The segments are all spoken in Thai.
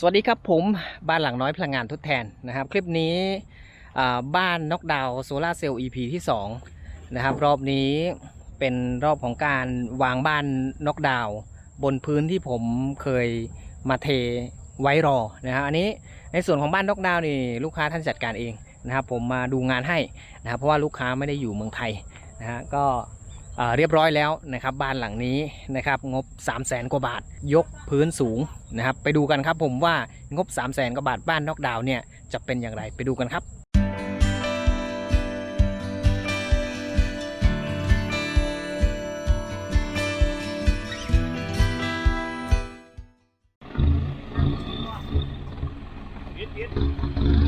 สวัสดีครับผมบ้านหลังน้อยพลังงานทดแทนนะครับ คลิปนี้บ้านน็อกดาวโซลาเซลล์ EP ที่2นะครับรอบนี้เป็นรอบของการวางบ้านน็อกดาวบนพื้นที่ผมเคยมาเทไว้รอนะครับอันนี้ในส่วนของบ้านน็อกดาวนี่ลูกค้าท่านจัดการเองนะครับผมมาดูงานให้นะครับเพราะว่าลูกค้าไม่ได้อยู่เมืองไทยนะฮะก็ เรียบร้อยแล้วนะครับบ้านหลังนี้นะครับงบ 3 0 0แสนกว่าบาท ยกพื้นสูงนะครับไปดูกันครับผมว่างบ 3 0 0แสนกว่าบาทบ้านนอกดาวเนี่ยจะเป็นอย่างไรไปดูกันครับนี่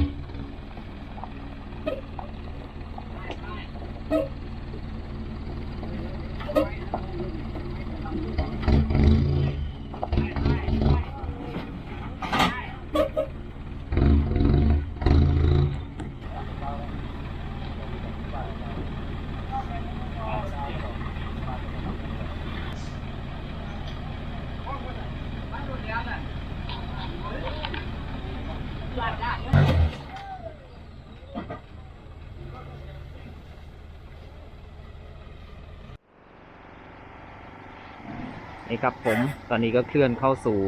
ครับผม ตอนนี้ก็เคลื่อนเข้าสู่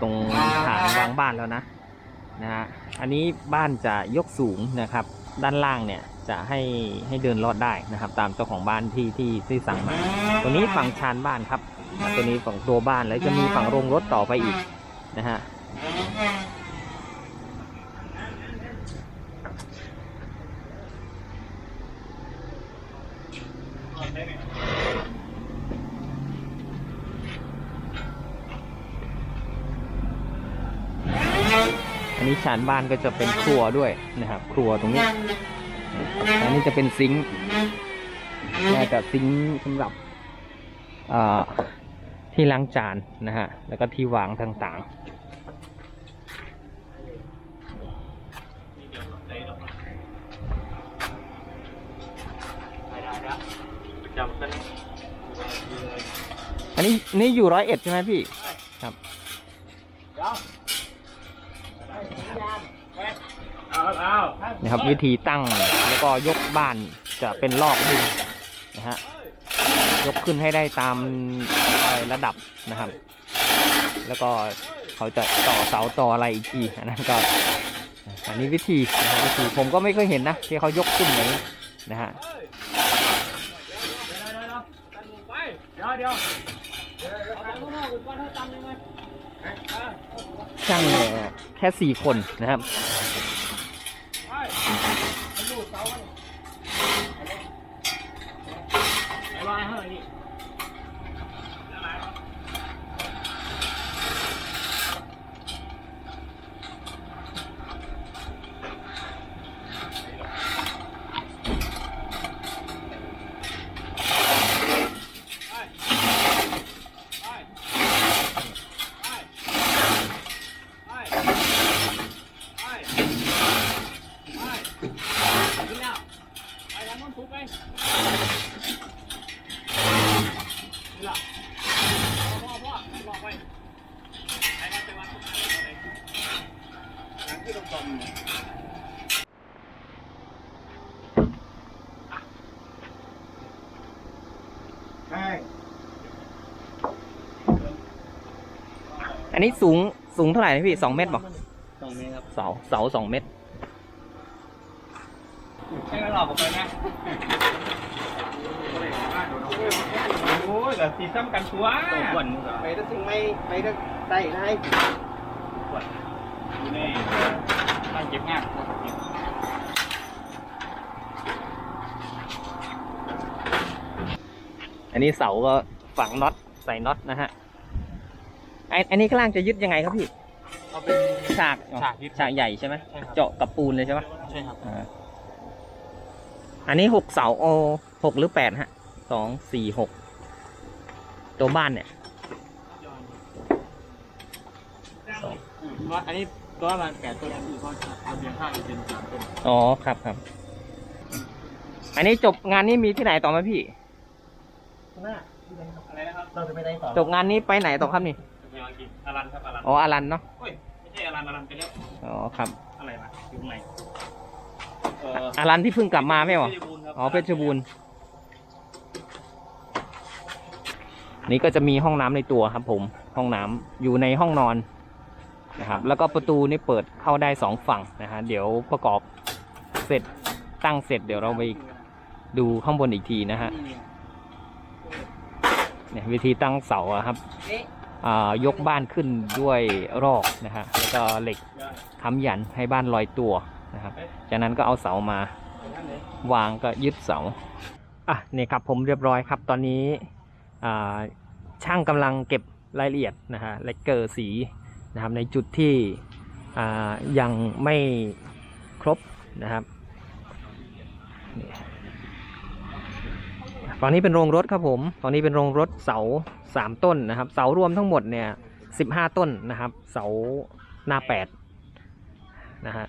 ตรงฐานวางบ้านแล้วนะนะฮะอันนี้บ้านจะยกสูงนะครับ ด้านล่างเนี่ยจะให้ให้เดินลอดได้นะครับ ตามเจ้าของบ้านที่ที่ที่สั่งมา ตัวนี้ฝั่งชานบ้านครับ ตัวนี้ฝั่งตัวบ้านแล้วจะมีฝั่งโรงรถต่อไปอีกนะฮะ อันนี้ชานบ้านก็จะเป็นครัวด้วยนะครับ ครัวตรงนี้อันนี้จะเป็นซิงค์แม่กับซิงค์สำหรับที่ล้างจานนะฮะ แล้วก็ที่วางต่างๆ อันนี้นี่อยู่ร้อยเอ็ดใช่ไหมพี่ ครับ เอาเอา นะ ครับ วิธีตั้งแล้วก็ยกบ้านจะเป็นรอบดึงนะฮะยกขึ้นให้ได้ตามเอ่อระดับนะครับ แล้วก็เขาจะต่อเสาต่ออะไรอีกทีอันนั้นก็อันนี้วิธีนะครับวิธีผมก็ไม่เคยเห็นนะที่เขายกขึ้นอย่างนี้นะฮะเดี๋ยวเดี๋ยวเอาตังค์ข้างนอกก่อนให้ตังค์ยังไงช่างเนี่ยแค่สี่คนนะครับ ไปมันดูดเสาไว้ไอ้ลายเฮ้ยนี่ ใช่ อันนี้สูงสูงเท่าไหร่นะพี่สองเมตรบอกตรงนี้ครับเสาเสาสองเมตรให้มันหลอกออกไปนะโอ้ยแต่สีซ้ำกันตัวขวัญไปถ้าถึงไม่ไปถ้าได้ได้อยู่นี่ ตั้งเก็บงานอันนี้เสาก็ฝังน็อตใส่น็อตนะฮะไออันนี้ข้างล่างจะยึดยังไงครับพี่เอาเป็นฉากฉากยึด ฉากใหญ่ใช่ไหมใช่ครับ เจาะกับปูนเลยใช่ไหมใช่ครับอ่าอันนี้หกเสาโอหกหรือแปดฮะสองสี่หกตัวบ้านเนี่ย ว่าอันนี้ ตัวมันแปดต้นคือเขาเอาเบียงข้างเป็นสามต้นอ๋อครับครับ อันนี้จบงานนี้มีที่ไหนต่อไหมพี่ หน้าอะไรนะครับเราจะไปได้ต่อจบงานนี้ไปไหนต่อครับนี่จะไปกินอารันครับอารันอ๋ออารันเนาะเฮ้ยไม่ใช่อารันอารันไปแล้วอ๋อครับอะไรวะอยู่ข้างในเอออารันที่เพิ่งกลับมาไม่หรอเพชรบูรณ์ครับอ๋อเพชรบูรณ์นี่ก็จะมีห้องน้ำในตัวครับผมห้องน้ำอยู่ในห้องนอน นะครับ แล้วก็ประตูนี่เปิดเข้าได้สองฝั่งนะฮะเดี๋ยวประกอบเสร็จตั้งเสร็จเดี๋ยวเราไปดูข้างบนอีกทีนะฮะเนี่ยวิธีตั้งเสาอะครับอ่ายกบ้านขึ้นด้วยรอกนะฮะแล้วก็เหล็กค้ำยันให้บ้านลอยตัวนะครับจากนั้นก็เอาเสามาวางก็ยึดเสาอะนี่ครับผมเรียบร้อยครับ ตอนนี้อ่าช่างกำลังเก็บรายละเอียดนะฮะและเกอร์สี นะครับในจุดที่ยังไม่ครบนะครับฝั่งนี้เป็นโรงรถครับผมฝั่งนี้เป็นโรงรถเสาสามต้นนะครับ เสารวมทั้งหมดเนี่ยสิบห้าต้นนะครับ เสาหน้าแปดนะฮะ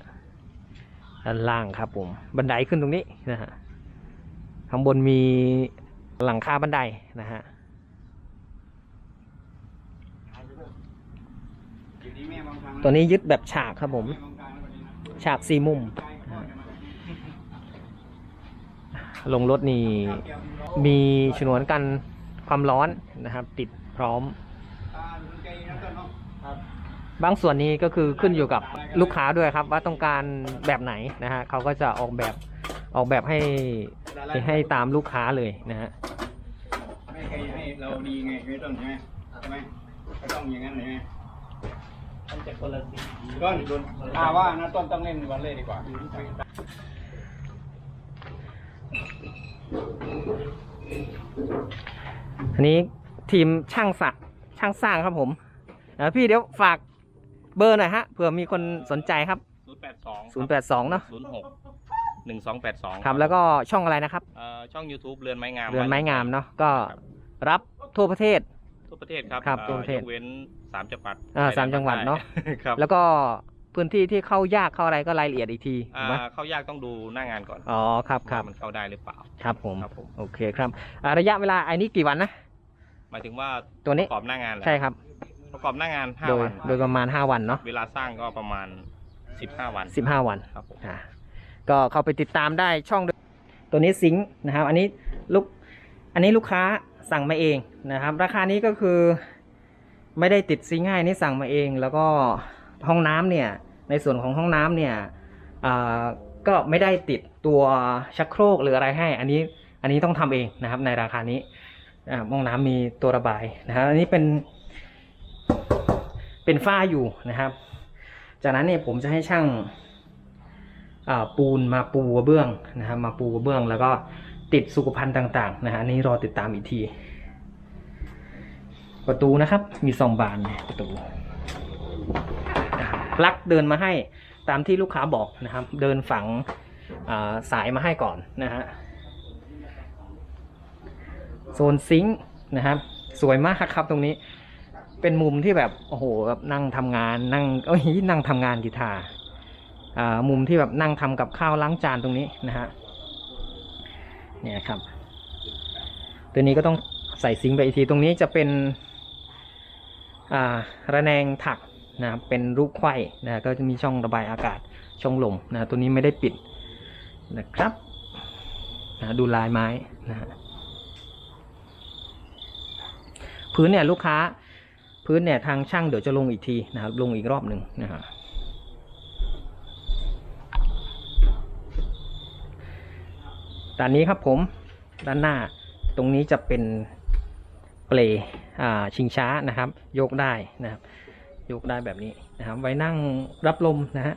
ด้านล่างครับผมบันไดขึ้นตรงนี้นะฮะข้างบนมีหลังคาบันไดนะฮะ ตัวนี้ยึดแบบฉากครับผม ฉากสี่มุม ลงรถนี่มีฉนวนกันความร้อนนะครับ ติดพร้อม บางส่วนนี้ก็คือขึ้นอยู่กับลูกค้าด้วยครับ ว่าต้องการแบบไหนนะฮะเขาก็จะออกแบบออกแบบให้ให้ตามลูกค้าเลยนะฮะไม่เคยให้เราดีไงไม่ต้องใช่ไหมใช่ไหมก็ต้องอย่างนั้นเลยไหม คนละสีต้นถ้าว่านะต้นต้องเล่นวันเล่ดีกว่าอันนี้ทีมช่างสักช่างสร้างครับผมเอ่อพี่เดี๋ยวฝากเบอร์หน่อยฮะเผื่อมีคนสนใจครับศูนย์แปดสอง082เนาะศูนย์หกหนึ่งสองแปดสองครับแล้วก็ช่องอะไรนะครับ เอ่อช่อง YouTube เรือนไม้งามเรือนไม้งามเนาะก็ครับรับทั่วประเทศทั่ว ประเทศครับครับอ่อทั่วประเทศ ยกเว้นสามจังหวัดอ่าสามจังหวัดเนอะครับแล้วก็พื้นที่ที่เข้ายากเข้าอะไรก็รายละเอียดอีกทีถูอ่ากไหมเข้ายากต้องดูหน้างานก่อนอ๋อครับครับว่ามันเข้าได้หรือเปล่าครับผมครับผมโอเคครับอ่าระยะเวลาไอ้นี้กี่วันนะหมายถึงว่าตัวนี้ประกอบหน้างานเหอใช่ครับ ประกอบหน้างานห้าโดยวันโดยประมาณ 5 วันเนาะเวลาสร้างก็ประมาณสิบห้าวัน15 วัน ครับผมอ่าก็เข้าไปติดตามได้ช่องตัวนี้ซิงค์นะครับ อันนี้ลูกอันนี้ลูกค้า สั่งมาเองนะครับ ราคานี้ก็คือไม่ได้ติดซิงค์ให้นี่สั่งมาเอง แล้วก็ห้องน้ำเนี่ยในส่วนของห้องน้ำเนี่ยก็ไม่ได้ติดตัวชักโครกหรืออะไรให้ อันนี้อันนี้ต้องทำเองนะครับ ในราคานี้ห้องน้ำมีตัวระบายนะครับอันนี้เป็น เป็นฝ้าอยู่นะครับ จากนั้นเนี่ยผมจะให้ช่างปูนมาปูกระเบื้องนะครับ มาปูกระเบื้องแล้วก็ ติดสุขภัณฑ์ต่างๆนะฮะนี้รอติดตามอีกที ประตูนะครับ มีสองบานประตูลักเดินมาให้ตามที่ลูกค้าบอกนะครับ เดินฝังาสายมาให้ก่อนนะฮะโซนซิงค์นะครับ สวยมากครับตรงนี้เป็นมุมที่แบบโอ้โหแบบนั่งทำงานนั่งเอ้ยนั่งทำงานกีตาร์อ่ามุมที่แบบนั่งทำกับข้าวล้างจานตรงนี้นะฮะ เนี่ยครับ ตัวนี้ก็ต้องใส่ซิงค์ไปอีกที ตรงนี้จะเป็นระแนงถักนะครับเป็นรูปไขว้นะก็จะมีช่องระบายอากาศช่องลมนะตัวนี้ไม่ได้ปิดนะครับนะดูลายไม้นะฮะพื้นเนี่ยลูกค้าพื้นเนี่ยทางช่างเดี๋ยวจะลงอีกทีนะครับลงอีกรอบหนึ่งนะฮะ ด้านนี้ครับผมด้านหน้าตรงนี้จะเป็นเปลชิงช้านะครับ ยกได้นะครับ ยกได้แบบนี้นะครับ ไว้นั่งรับลมนะฮะ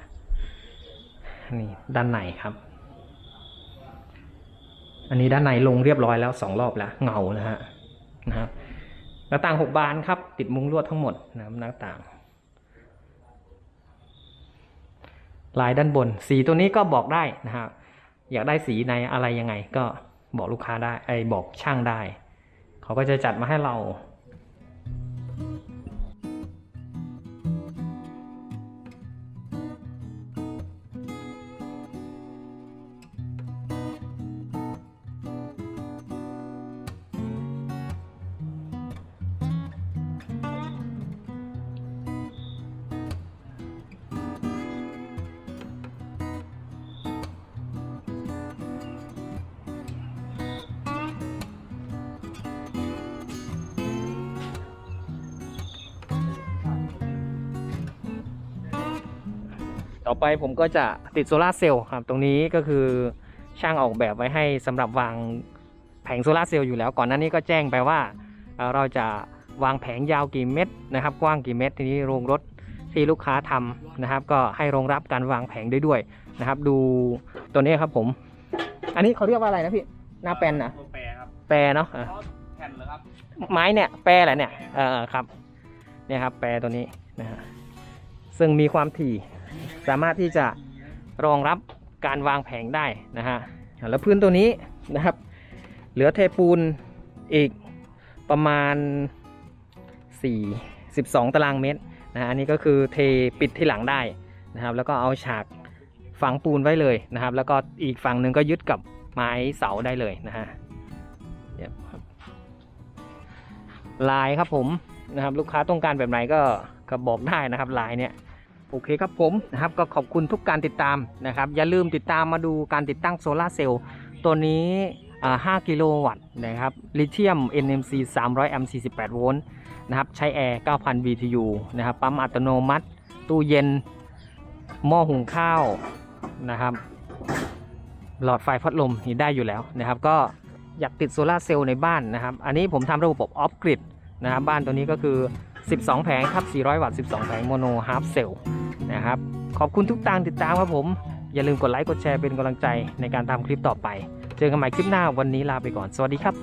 นี่ด้านในครับ อันนี้ด้านในลงเรียบร้อยแล้วสองรอบแล้วเงานะฮะนะครับหน้าต่างหกบานครับ ติดมุ้งลวดทั้งหมดนะครับหน้าต่าง ลายด้านบนสีตัวนี้ก็บอกได้นะครับ อยากได้สีในอะไรยังไง ก็บอกลูกค้าได้ไอ้บอกช่างได้ เขาก็จะจัดมาให้เรา ต่อไปผมก็จะติดโซลาร์เซลล์ครับ ตรงนี้ก็คือช่างออกแบบไว้ให้สำหรับวางแผงโซลาร์เซลล์อยู่แล้ว ก่อนหน้านี้ก็แจ้งไปว่าเอ่อเราจะวางแผงยาวกี่เมตรนะครับ กว้างกี่เมตรทีนี้โรงรถที่ลูกค้าทำนะครับ ก็ให้รองรับการวางแผงได้ด้วยนะครับ ดูตัวนี้ครับผม อันนี้เขาเรียกว่าอะไรนะพี่หน้าแปลนนะตัวแปรครับแปรเนาะอะเขาแผ่นเหรอครับไม้เนี่ยแปรแหละเนี่ยเออครับเนี่ยครับ แปรตัวนี้นะฮะซึ่งมีความถี่ สามารถที่จะรองรับการวางแผงได้นะฮะแล้วพื้นตัวนี้นะครับ เหลือเทปูนอีกประมาณ 4 12 ตารางเมตรนะฮะอันนี้ก็คือเทปิดที่หลังได้นะครับ แล้วก็เอาฉากฝังปูนไว้เลยนะครับ แล้วก็อีกฝั่งหนึ่งก็ยึดกับไม้เสาได้เลยนะฮะลายครับผมนะครับ ลูกค้าต้องการแบบไหนก็ก็บอกได้นะครับลายเนี่ย อเคครับผมนะครับก็ขอบคุณทุกการติดตามนะครับ อย่าลืมติดตามมาดูการติดตั้งโซลาเซลล์ตัวนี้อ่า5กิโลวัตต์นะครับลิเธียม NMC 300 แอมป์ 48 โวลต์นะครับใช้แอร์ 9,000 BTU นะครับปั๊มอัตโนมัติ ตู้เย็น หม้อหุงข้าวนะครับ หลอดไฟพัดลมนี่ได้อยู่แล้วนะครับ ก็อยากติดโซลาเซลล์ในบ้านนะครับ อันนี้ผมทำระบบออฟกริดนะครับบ้านตัวนี้ก็คือ 12 แผงครับ 400 วัตต์ 12 แผงโมโนฮาร์ฟเซลล์ นะครับ ขอบคุณทุกตางติดตามครับผม อย่าลืมกดไลค์กดแชร์เป็นกำลังใจในการทำคลิปต่อไป เจอกันใหม่คลิปหน้าวันนี้ลาไปก่อน สวัสดีครับ